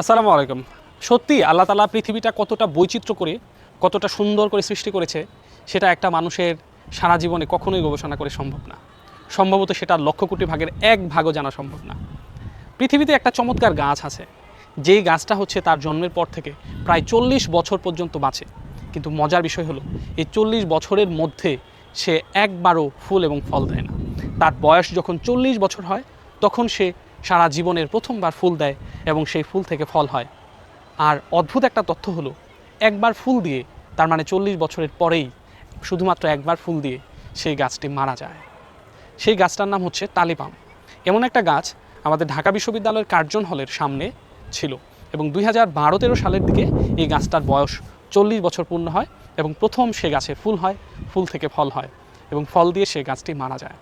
আসসালামু আলাইকুম। সত্যি আল্লাহ তালা পৃথিবীটা কতটা বৈচিত্র্য করে, কতটা সুন্দর করে সৃষ্টি করেছে, সেটা একটা মানুষের সারা জীবনে কখনোই গবেষণা করে সম্ভব না। সম্ভবত সেটা লক্ষ কোটি ভাগের এক ভাগও জানা সম্ভব না। পৃথিবীতে একটা চমৎকার গাছ আছে। যেই গাছটা হচ্ছে তার জন্মের পর থেকে প্রায় চল্লিশ বছর পর্যন্ত বাঁচে। কিন্তু মজার বিষয় হলো, এই চল্লিশ বছরের মধ্যে সে একবারও ফুল এবং ফল দেয় না। তার বয়স যখন চল্লিশ বছর হয়, তখন সে সারা জীবনের প্রথমবার ফুল দেয় এবং সেই ফুল থেকে ফল হয়। আর অদ্ভুত একটা তথ্য হলো, একবার ফুল দিয়ে, তার মানে চল্লিশ বছরের পরেই শুধুমাত্র একবার ফুল দিয়ে সেই গাছটি মারা যায়। সেই গাছটার নাম হচ্ছে তালিপাম এমন একটা গাছ আমাদের ঢাকা বিশ্ববিদ্যালয়ের কার্জন হলের সামনে ছিল এবং দুই হাজার বারো তেরো সালের দিকে এই গাছটার বয়স চল্লিশ বছর পূর্ণ হয় এবং প্রথম সে গাছে ফুল হয়, ফুল থেকে ফল হয় এবং ফল দিয়ে সে গাছটি মারা যায়।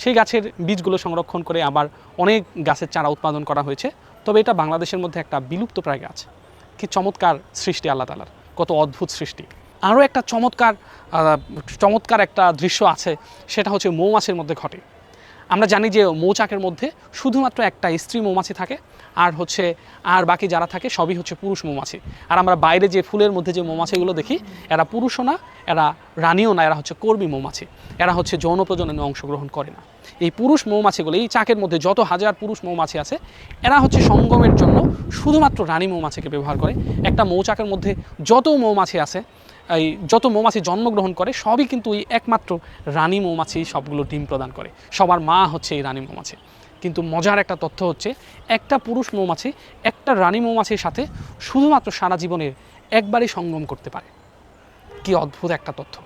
সেই গাছের বীজগুলো সংরক্ষণ করে আবার অনেক গাছের চারা উৎপাদন করা হয়েছে। তবে এটা বাংলাদেশের মধ্যে একটা বিলুপ্তপ্রায় গাছ। কি চমৎকার সৃষ্টি আল্লাহ তালার কত অদ্ভুত সৃষ্টি। আরও একটা চমৎকার চমৎকার একটা দৃশ্য আছে, সেটা হচ্ছে মৌমাছির মধ্যে ঘটে। আমরা জানি যে মৌচাকের মধ্যে শুধুমাত্র একটা স্ত্রী মৌমাছি থাকে, আর হচ্ছে, আর বাকি যারা থাকে সবই হচ্ছে পুরুষ মৌমাছি। আর আমরা বাইরে যে ফুলের মধ্যে যে মৌমাছিগুলো দেখি, এরা পুরুষও না, এরা রানীও না, এরা হচ্ছে কর্মী মৌমাছি। এরা হচ্ছে যৌন প্রজননে অংশগ্রহণ করে না। এই পুরুষ মৌমাছিগুলো এই চাকের মধ্যে যত হাজার পুরুষ মৌমাছি আছে, এরা হচ্ছে সঙ্গমের জন্য শুধুমাত্র রানী মৌমাছিকে ব্যবহার করে। একটা মৌচাকের মধ্যে যত মৌমাছি আছে, এই যত মৌমাছি জন্মগ্রহণ করে, সবই কিন্তু এই একমাত্র রানী মৌমাছি সবগুলো ডিম প্রদান করে। সবার মা হচ্ছে এই রানী মৌমাছি। কিন্তু মজার একটা তথ্য হচ্ছে, একটা পুরুষ মৌমাছি একটা রানী মৌমাছির সাথে শুধুমাত্র সারা জীবনের একবারই সঙ্গম করতে পারে। কি অদ্ভুত একটা তথ্য।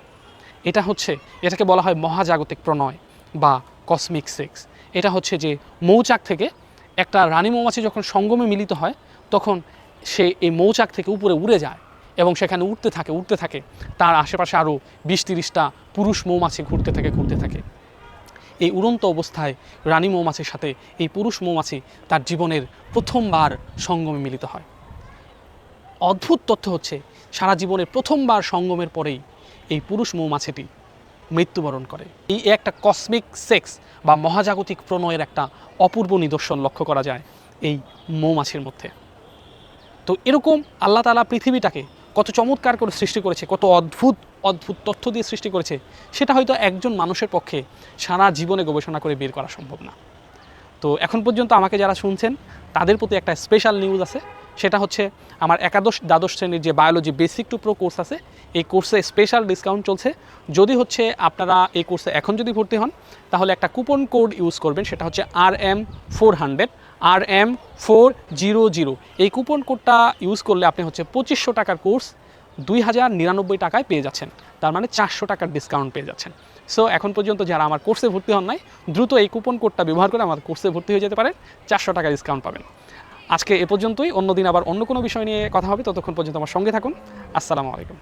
এটা হচ্ছে, এটাকে বলা হয় মহাজাগতিক প্রণয় বা কসমিক সেক্স এটা হচ্ছে যে মৌচাক থেকে একটা রানী মৌমাছি যখন সঙ্গমে মিলিত হয়, তখন সে এই মৌচাক থেকে উপরে উড়ে যায় এবং সেখানে উঠতে থাকে উঠতে থাকে। তার আশেপাশে আরও বিশ তিরিশটা পুরুষ মৌমাছি ঘুরতে থাকে ঘুরতে থাকে। এই উড়ন্ত অবস্থায় রানী মৌমাছির সাথে এই পুরুষ মৌমাছি তার জীবনের প্রথমবার সঙ্গমে মিলিত হয়। অদ্ভুত তথ্য হচ্ছে, সারা জীবনের প্রথমবার সঙ্গমের পরেই এই পুরুষ মৌমাছিটি মৃত্যুবরণ করে। এই একটা কসমিক সেক্স বা মহাজাগতিক প্রণয়ের একটা অপূর্ব নিদর্শন লক্ষ্য করা যায় এই মৌমাছির মধ্যে। তো এরকম আল্লাহ তালা পৃথিবীটাকে কত চমৎকার করে সৃষ্টি করেছে, কত অদ্ভুত অদ্ভুত তথ্য দিয়ে সৃষ্টি করেছে, সেটা হয়তো একজন মানুষের পক্ষে সারা জীবনে গবেষণা করে বের করা সম্ভব না। তো এখন পর্যন্ত আমাকে যারা শুনছেন, তাদের প্রতি একটা স্পেশাল নিউজ আছে। সেটা হচ্ছে আমার একাদশ দ্বাদশ শ্রেণির যে biology basic to pro course আছে, এই কোর্সে স্পেশাল ডিসকাউন্ট চলছে। যদি হচ্ছে আপনারা এই কোর্সে এখন যদি ভর্তি হন, তাহলে একটা কুপন কোড ইউজ করবেন, সেটা হচ্ছে R M four hundred R M four zero zero এই কুপন কোডটা ইউজ করলে আপনি হচ্ছে পঁচিশশো টাকার কোর্স দুই হাজার নিরানব্বই টাকায় পেয়ে যাচ্ছেন। তার মানে চারশো টাকার ডিসকাউন্ট পেয়ে যাচ্ছেন। সো এখন পর্যন্ত যারা আমার কোর্সে ভর্তি হন নাই, দ্রুত এই কুপন কোডটা ব্যবহার করে আমার কোর্সে ভর্তি হয়ে যেতে পারেন, চারশো টাকা ডিসকাউন্ট পাবেন। আজকে এ পর্যন্তই। অন্যদিন আবার অন্য কোনো বিষয় নিয়ে কথা হবে। ততক্ষণ পর্যন্ত আমার সঙ্গে থাকুন। আসসালামু আলাইকুম।